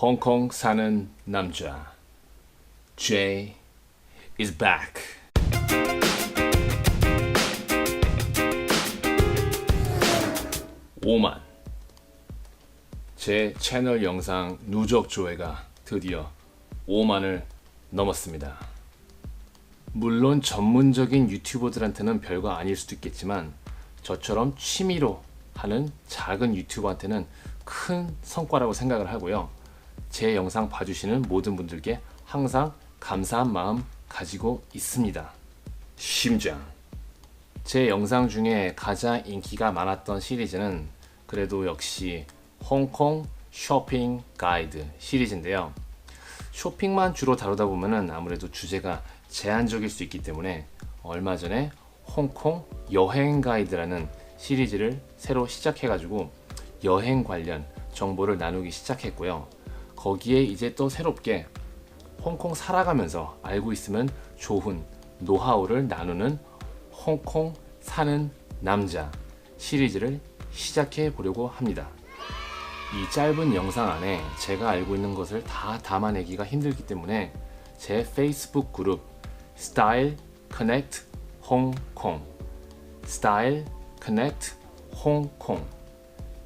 홍콩 사는 남자 Jay is back. 오만 제 채널 영상 누적 조회가 드디어 5만을 넘었습니다. 물론 전문적인 유튜버들한테는 별거 아닐 수도 있겠지만 저처럼 취미로 하는 작은 유튜버한테는 큰 성과라고 생각을 하고요. 제 영상 봐주시는 모든 분들께 항상 감사한 마음 가지고 있습니다. 심장. 제 영상 중에 가장 인기가 많았던 시리즈는 그래도 역시 홍콩 쇼핑 가이드 시리즈인데요. 쇼핑만 주로 다루다 보면은 아무래도 주제가 제한적일 수 있기 때문에 얼마 전에 홍콩 여행 가이드라는 시리즈를 새로 시작해가지고 여행 관련 정보를 나누기 시작했고요. 거기에 이제 또 새롭게 홍콩 살아가면서 알고 있으면 좋은 노하우를 나누는 홍콩 사는 남자 시리즈를 시작해 보려고 합니다. 이 짧은 영상 안에 제가 알고 있는 것을 다 담아내기가 힘들기 때문에 제 페이스북 그룹 스타일 커넥트 홍콩 스타일 커넥트 홍콩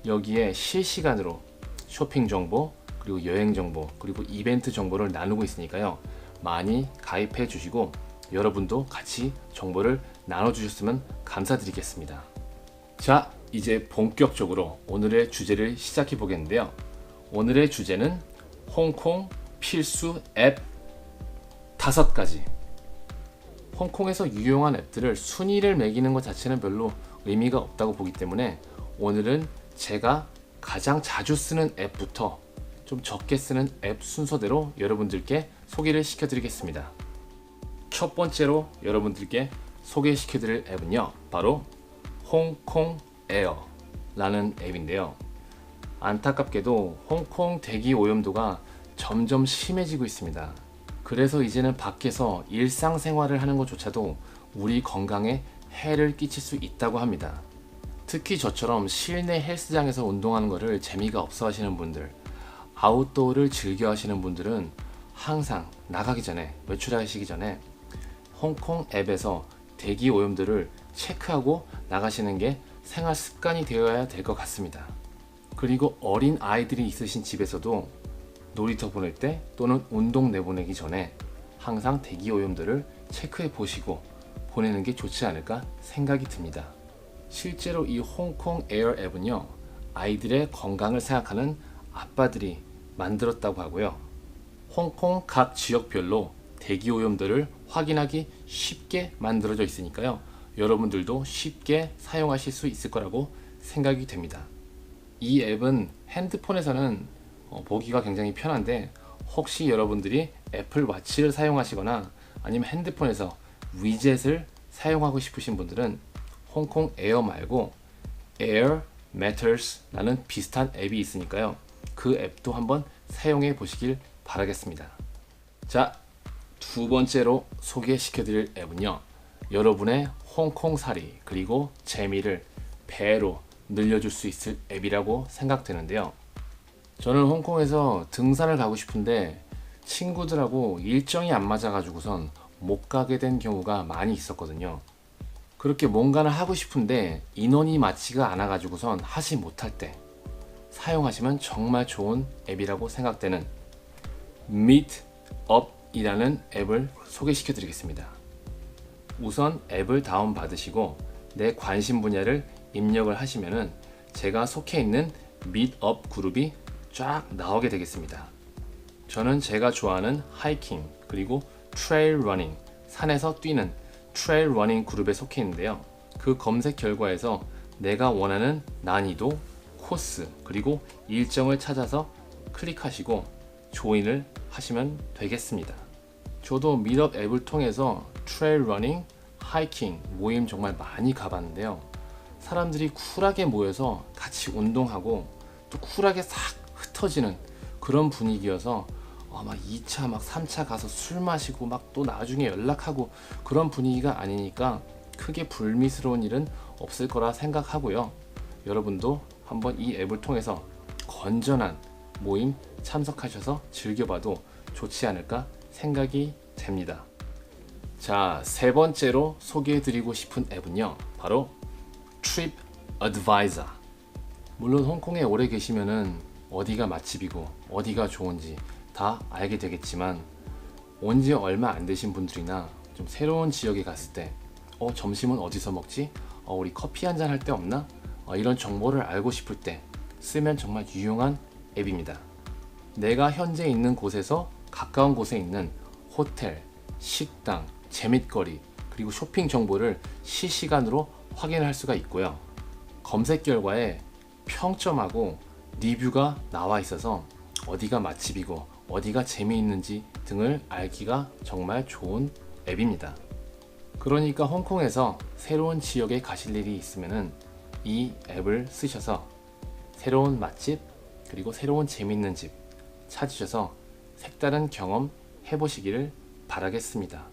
여기에 실시간으로 쇼핑 정보 그리고 여행 정보 그리고 이벤트 정보를 나누고 있으니까요 많이 가입해 주시고 여러분도 같이 정보를 나눠 주셨으면 감사드리겠습니다. 자, 이제 본격적으로 오늘의 주제를 시작해 보겠는데요. 오늘의 주제는 홍콩 필수 앱 다섯 가지. 홍콩에서 유용한 앱들을 순위를 매기는 것 자체는 별로 의미가 없다고 보기 때문에 오늘은 제가 가장 자주 쓰는 앱부터 좀 적게 쓰는 앱 순서대로 여러분들께 소개를 시켜드리겠습니다. 첫 번째로 여러분들께 소개시켜드릴 앱은요, 바로 홍콩 에어라는 앱인데요. 안타깝게도 홍콩 대기 오염도가 점점 심해지고 있습니다. 그래서 이제는 밖에서 일상생활을 하는 것조차도 우리 건강에 해를 끼칠 수 있다고 합니다. 특히 저처럼 실내 헬스장에서 운동하는 것을 재미가 없어 하시는 분들, 아웃도어를 즐겨 하시는 분들은 항상 나가기 전에, 외출하시기 전에 홍콩 앱에서 대기 오염도를 체크하고 나가시는 게 생활 습관이 되어야 될 것 같습니다. 그리고 어린 아이들이 있으신 집에서도 놀이터 보낼 때 또는 운동 내보내기 전에 항상 대기 오염도를 체크해 보시고 보내는 게 좋지 않을까 생각이 듭니다. 실제로 이 홍콩 에어 앱은요, 아이들의 건강을 생각하는 아빠들이 만들었다고 하고요. 홍콩 각 지역별로 대기 오염도를 확인하기 쉽게 만들어져 있으니까요. 여러분들도 쉽게 사용하실 수 있을 거라고 생각이 됩니다. 이 앱은 핸드폰에서는 어, 보기가 굉장히 편한데 혹시 여러분들이 애플 와치를 사용하시거나 아니면 핸드폰에서 위젯을 사용하고 싶으신 분들은 홍콩 에어 말고 Air Matters라는 비슷한 앱이 있으니까요. 그 앱도 한번 사용해 보시길 바라겠습니다. 자, 두 번째로 소개시켜 드릴 앱은요. 여러분의 홍콩 살이 그리고 재미를 배로 늘려줄 수 있을 앱이라고 생각되는데요. 저는 홍콩에서 등산을 가고 싶은데 친구들하고 일정이 안 맞아가지고선 못 가게 된 경우가 많이 있었거든요. 그렇게 뭔가를 하고 싶은데 인원이 맞지가 않아가지고선 하지 못할 때 사용하시면 정말 좋은 앱이라고 생각되는 Meetup이라는 앱을 소개시켜 드리겠습니다. 우선 앱을 다운받으시고 내 관심 분야를 입력을 하시면은 제가 속해 있는 Meetup 그룹이 쫙 나오게 되겠습니다. 저는 제가 좋아하는 하이킹 그리고 트레일 러닝 산에서 뛰는 트레일 러닝 그룹에 속해 있는데요. 그 검색 결과에서 내가 원하는 난이도, 코스 그리고 일정을 찾아서 클릭하시고 조인을 하시면 되겠습니다. 저도 미럽 앱을 통해서 트레일 러닝, 하이킹 모임 정말 많이 가봤는데요. 사람들이 쿨하게 모여서 같이 운동하고 또 쿨하게 싹 흩어지는 그런 분위기여서 어, 막 2차 막 3차 가서 술 마시고 막 또 나중에 연락하고 그런 분위기가 아니니까 크게 불미스러운 일은 없을 거라 생각하고요. 여러분도 한번 이 앱을 통해서 건전한 모임 참석하셔서 즐겨봐도 좋지 않을까 생각이 됩니다. 자, 세 번째로 소개해드리고 싶은 앱은요, 바로 Trip Advisor. 물론 홍콩에 오래 계시면은 어디가 맛집이고 어디가 좋은지 다 알게 되겠지만 온 지 얼마 안 되신 분들이나 좀 새로운 지역에 갔을 때 어, 점심은 어디서 먹지? 어, 우리 커피 한 잔할데 없나? 어, 이런 정보를 알고 싶을 때 쓰면 정말 유용한 앱입니다. 내가 현재 있는 곳에서 가까운 곳에 있는 호텔, 식당, 재밌거리, 그리고 쇼핑 정보를 실시간으로 확인할 수가 있고요. 검색 결과에 평점하고 리뷰가 나와 있어서 어디가 맛집이고 어디가 재미있는지 등을 알기가 정말 좋은 앱입니다. 그러니까 홍콩에서 새로운 지역에 가실 일이 있으면은 이 앱을 쓰셔서 새로운 맛집 그리고 새로운 재미있는 집 찾으셔서 색다른 경험 해보시기를 바라겠습니다.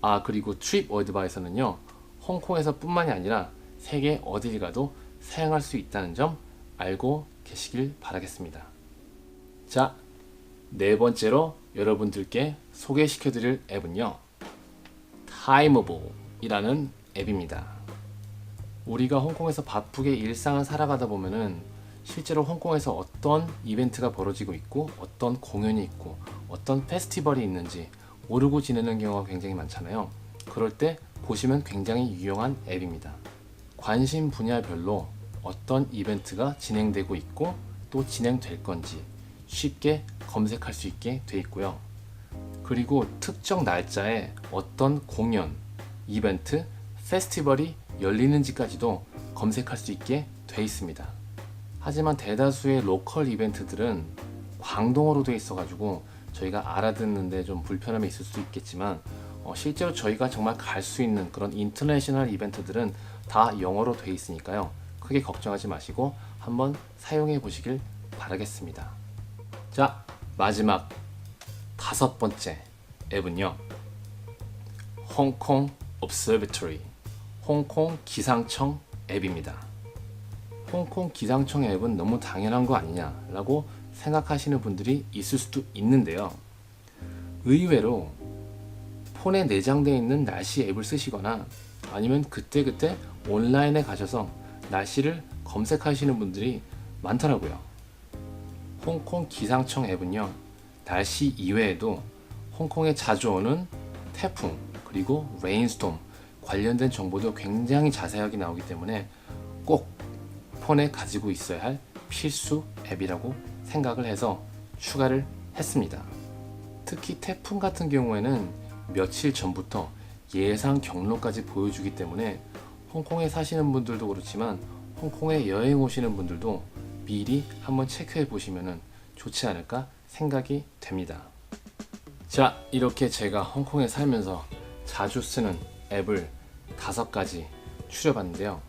아 그리고 트립 어드바이서는요 홍콩에서 뿐만이 아니라 세계 어딜 가도 사용할 수 있다는 점 알고 계시길 바라겠습니다. 자, 네 번째로 여러분들께 소개시켜 드릴 앱은요 타이머블이라는 앱입니다. 우리가 홍콩에서 바쁘게 일상을 살아가다 보면은 실제로 홍콩에서 어떤 이벤트가 벌어지고 있고 어떤 공연이 있고 어떤 페스티벌이 있는지 모르고 지내는 경우가 굉장히 많잖아요. 그럴 때 보시면 굉장히 유용한 앱입니다. 관심 분야별로 어떤 이벤트가 진행되고 있고 또 진행될 건지 쉽게 검색할 수 있게 돼 있고요. 그리고 특정 날짜에 어떤 공연, 이벤트, 페스티벌이 열리는지까지도 검색할 수 있게 돼 있습니다. 하지만 대다수의 로컬 이벤트들은 광동어로 돼 있어가지고 저희가 알아듣는데 좀 불편함이 있을 수 있겠지만 어, 실제로 저희가 정말 갈 수 있는 그런 인터내셔널 이벤트들은 다 영어로 돼 있으니까요. 크게 걱정하지 마시고 한번 사용해 보시길 바라겠습니다. 자, 마지막 다섯 번째 앱은요. 홍콩 Observatory, 홍콩 기상청 앱입니다. 홍콩 기상청 앱은 너무 당연한 거 아니냐라고 생각하시는 분들이 있을 수도 있는데요. 의외로 폰에 내장되어 있는 날씨 앱을 쓰시거나 아니면 그때그때 온라인에 가셔서 날씨를 검색하시는 분들이 많더라고요. 홍콩 기상청 앱은요, 날씨 이외에도 홍콩에 자주 오는 태풍, 그리고 레인스톰 관련된 정보도 굉장히 자세하게 나오기 때문에 꼭 폰에 가지고 있어야 할 필수 앱이라고 생각을 해서 추가를 했습니다. 특히 태풍 같은 경우에는 며칠 전부터 예상 경로까지 보여주기 때문에 홍콩에 사시는 분들도 그렇지만 홍콩에 여행 오시는 분들도 미리 한번 체크해 보시면 좋지 않을까 생각이 됩니다. 자, 이렇게 제가 홍콩에 살면서 자주 쓰는 앱을 다섯 가지 추려봤는데요.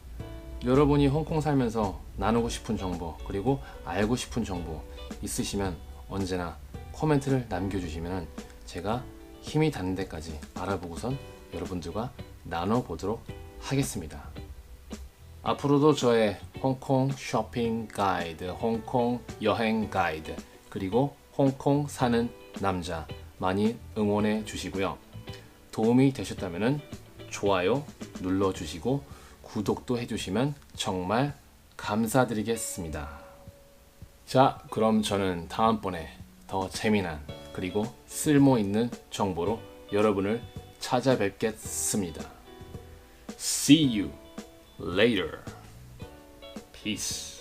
여러분이 홍콩 살면서 나누고 싶은 정보 그리고 알고 싶은 정보 있으시면 언제나 코멘트를 남겨주시면 제가 힘이 닿는 데까지 알아보고선 여러분들과 나눠보도록 하겠습니다. 앞으로도 저의 홍콩 쇼핑 가이드, 홍콩 여행 가이드, 그리고 홍콩 사는 남자 많이 응원해 주시고요. 도움이 되셨다면 좋아요 눌러주시고 구독도 해주시면 정말 감사드리겠습니다. 자, 그럼 저는 다음번에 더 재미난 그리고 쓸모 있는 정보로 여러분을 찾아뵙겠습니다. See you later. Peace.